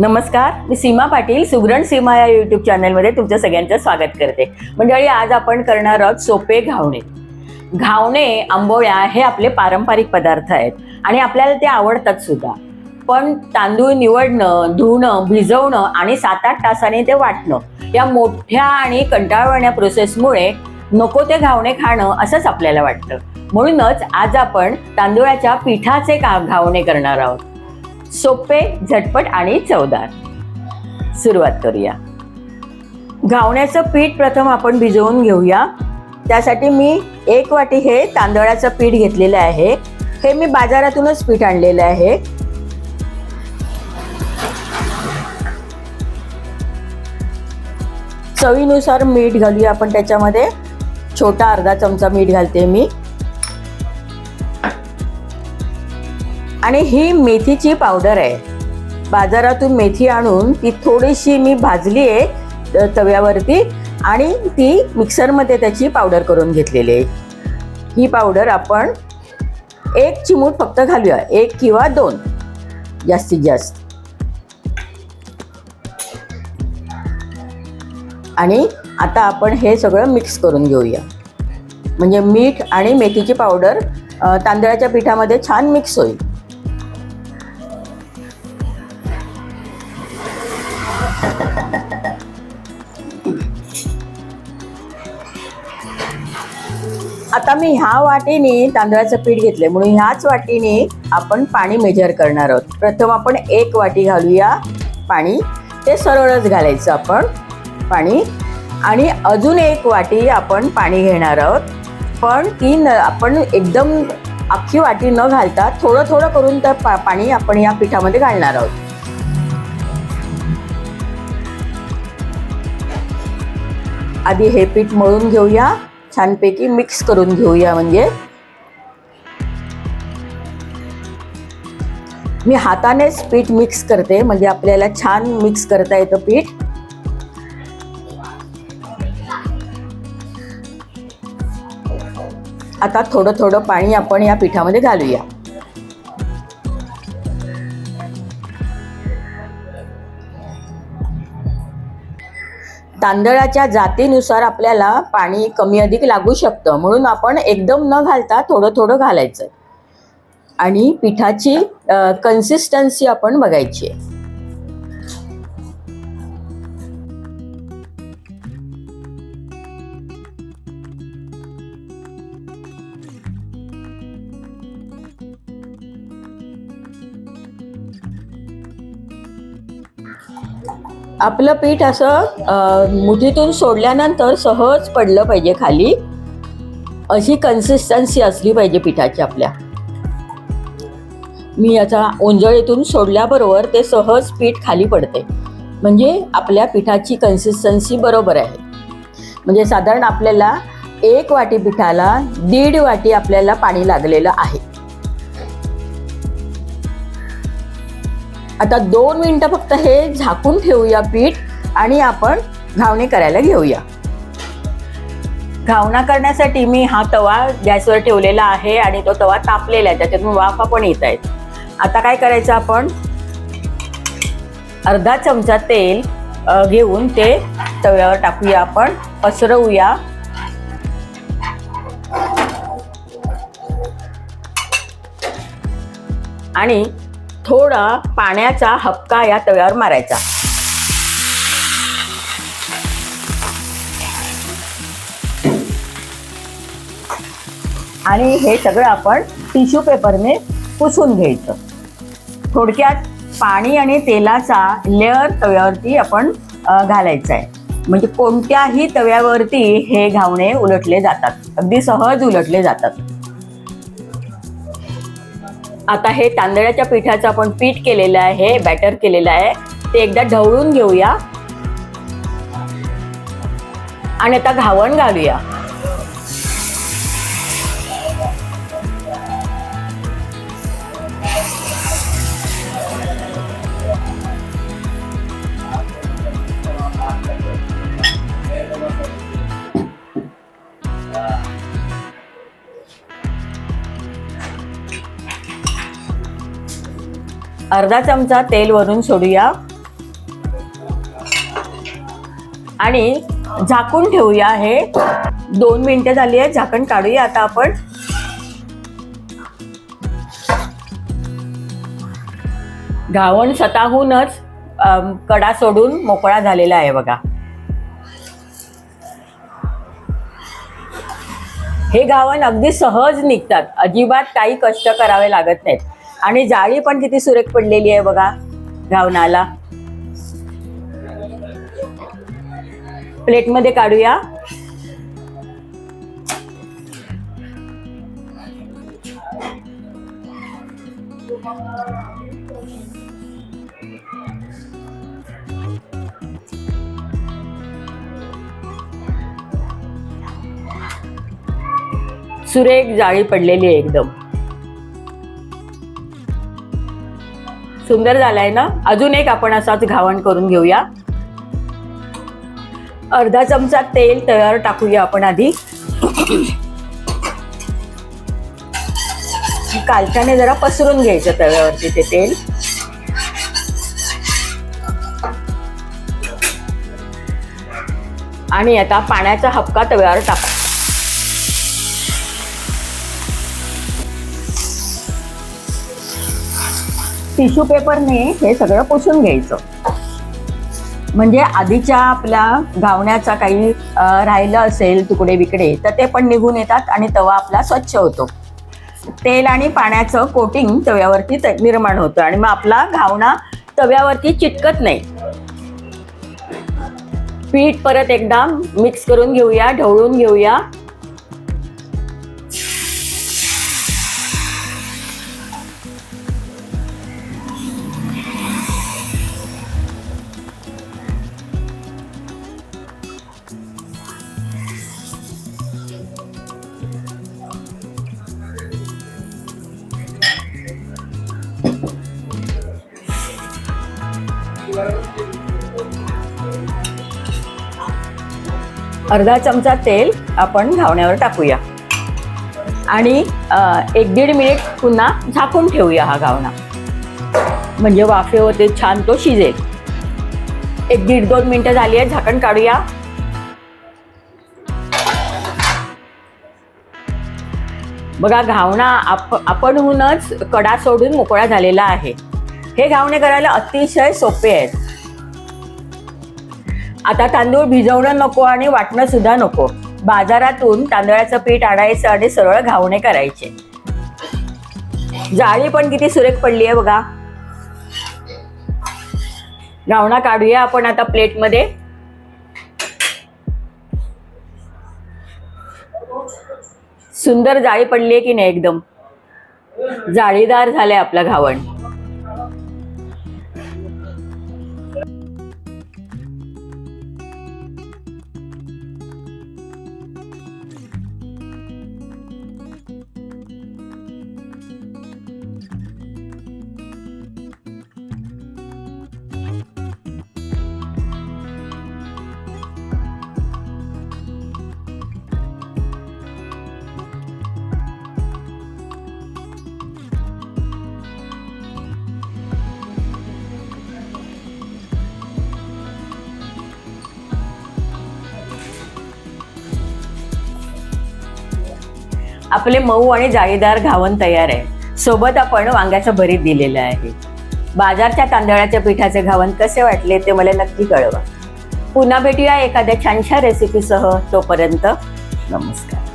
नमस्कार मी सीमा पाटील सुगरण सीमा या यूट्यूब चॅनलमध्ये तुमचं सगळ्यांचं स्वागत करते. मंडळी आज आपण करणार आहोत सोपे घावणे. घावणे आंबोळ्या हे आपले पारंपरिक पदार्थ आहेत आणि आपल्याला ते आवडतात सुद्धा. पण तांदूळ निवडणं धुणं भिजवणं आणि सात आठ तासाने ते वाटणं या मोठ्या आणि कंटाळवाण्या प्रोसेसमुळे नको ते घावणे खाणं असंच आपल्याला वाटतं. म्हणूनच आज आपण तांदूळाच्या पिठाचे का घावणे करणार आहोत? सोपे झटपट आणि चवदार. सुरुवात करूया. घावण्याचं पीठ प्रथम आपण भिजवून घेऊया. त्यासाठी मी एक वाटी हे तांदळाचं पीठ घेतलेलं आहे. हे मी बाजारातूनच पीठ आणलेलं आहे. चवीनुसार मीठ घालूया आपण त्याच्यामध्ये. छोटा अर्धा चमचा मीठ घालते मी. आणि ही मेथीची पावडर आहे. बाजारातून मेथी आणून ती थोडीशी मी भाजली आहे तव्यावरती आणि ती मिक्सरमध्ये त्याची पावडर करून घेतलेली आहे. ही पावडर आपण एक चिमूट फक्त घालूया एक किंवा दोन. जास्तीत जास्त. आणि आता आपण हे सगळं मिक्स करून घेऊया. म्हणजे मीठ आणि मेथीची पावडर तांदळाच्या पिठामध्ये छान मिक्स होईल. आता मी ह्या वाटीने तांदळाचं पीठ घेतलंय. म्हणून ह्याच वाटीने आपण पाणी मेजर करणार आहोत. प्रथम आपण एक वाटी घालूया पाणी. ते सरळच घालायचं आपण पाणी. आणि अजून एक वाटी आपण पाणी घेणार आहोत. पण ती न आपण एकदम अख्खी वाटी न घालता थोडं थोडं करून तर पा पाणी आपण या पिठामध्ये घालणार आहोत. आधी हे पीठ मळून घेऊया. छानपैकी मिक्स करून घेऊया म्हणजे. मी हातानेच पीठ मिक्स करते म्हणजे आपल्याला छान मिक्स करता येतं पीठ. आता थोडं थोडं पाणी आपण या पिठामध्ये घालूया. तांदळाच्या जातीनुसार आपल्याला पाणी कमी अधिक लागू शकतं. म्हणून आपण एकदम न घालता थोडं थोडं घालायचं. आणि पिठाची कन्सिस्टन्सी आपण बघायची आहे. आपलं पीठ असं मुठीतून सोडल्यानंतर सहज पडलं पाहिजे खाली. अशी कन्सिस्टन्सी असली पाहिजे पिठाची आपल्या. मी याचा ओंजळीतून सोडल्याबरोबर ते सहज पीठ खाली पडते. म्हणजे आपल्या पिठाची कन्सिस्टन्सी बरोबर आहे. म्हणजे साधारण आपल्याला एक वाटी पिठाला दीड वाटी आपल्याला पाणी लागलेलं आहे. आता दोन मिनटं फक्त हे झाकून ठेवूया पीठ आणि आपण घावणे करायला घेऊया. घावणा करण्यासाठी मी हा तवा गॅसवर ठेवलेला आहे आणि तो तवा तापलेला आहे त्याच्यातून वाफा पण येत आहेत. आता काय करायचं आपण? अर्धा चमचा तेल घेऊन ते तव्यावर टाकूया आपण पसरवूया. आणि थोडा पाण्याचा हपका या तव्यावर मारायचा. आणि हे सगळं आपण टिश्यू पेपरने पुसून घ्यायचं. थोडक्यात पाणी आणि तेलाचा लेअर तव्यावरती आपण घालायचा आहे म्हणजे कोणत्याही तव्यावरती हे घावणे उलटले जातात. अगदी सहज उलटले जातात. आता हे तांदळाच्या पिठाचं आपण पीठ केलेलं आहे बॅटर केलेलं आहे. ते एकदा ढवळून घेऊया. आणि आता घावण घालूया. अर्धा चमचा तेल वरून सोडूया. आणि झाकून ठेवूया हे. दोन मिनिटं झाली आहे झाकण काढूया आता आपण. घावण स्वतःहूनच कडा सोडून मोकळा झालेला आहे बघा. हे घावण अगदी सहज निघतात. अजिबात काही कष्ट करावे लागत नाहीत. आणि जाळी पण किती सुरेख पडलेली आहे बघा घावणाला. प्लेटमध्ये काढूया. सुरेख जाळी पडलेली आहे एकदम. सुंदर झालाय ना? अजून एक आपण असाच घावण करून घेऊया. अर्धा चमचा तेल तयार टाकूया आपण आधी. कालच्याने जरा पसरून घ्यायचं तव्यावरती ते तेल. आणि आता पाण्याचा हपका तव्यावर टाका. टिश्यू पेपरने हे सगळं पुसून घ्यायचं. म्हणजे आधीच्या आपल्या घावण्याचा काही राहिलं असेल तुकडे बिकडे तर ते पण निघून येतात आणि तवा आपला स्वच्छ होतो. तेल आणि पाण्याचं कोटिंग तव्यावरती निर्माण होतं आणि मग आपला घावणा तव्यावरती चिटकत नाही. पीठ परत एकदा मिक्स करून घेऊया ढवळून घेऊया. अर्धा चमचा तेल आपण घावण्यावर टाकूया. आणि एक दीड मिनिट पुन्हा झाकून ठेवूया हा घावणा. म्हणजे वाफे होते छान तो शिजेल. एक दीड दोन मिनिटं झाली आहे झाकण काढूया. बघा घावणा आप आपणहूनच कडा सोडून मोकळा झालेला आहे. हे घावणे करायला अतिशय सोपे आहेत. आता तांदूळ भिजवणं नको आणि वाटणं सुद्धा नको. बाजारातून तांदळाचं पीठ आणायचं आणि सरळ घावणे करायचे. जाळी पण किती सुरेख पडली आहे बघा. घावणा काढूया आपण आता प्लेटमध्ये. सुंदर जाळी पडली आहे की नाही एकदम? जाळीदार झालंय आपलं घावण. आपले मऊ आणि जाळीदार घावण तयार आहे. सोबत आपण वांग्याचं भरीत दिलेलं आहे. बाजारच्या तांदळाच्या पिठाचे घावण कसे वाटले ते मला नक्की कळवा. पुन्हा भेटूया एखाद्या छानशा रेसिपीसह तोपर्यंत नमस्कार.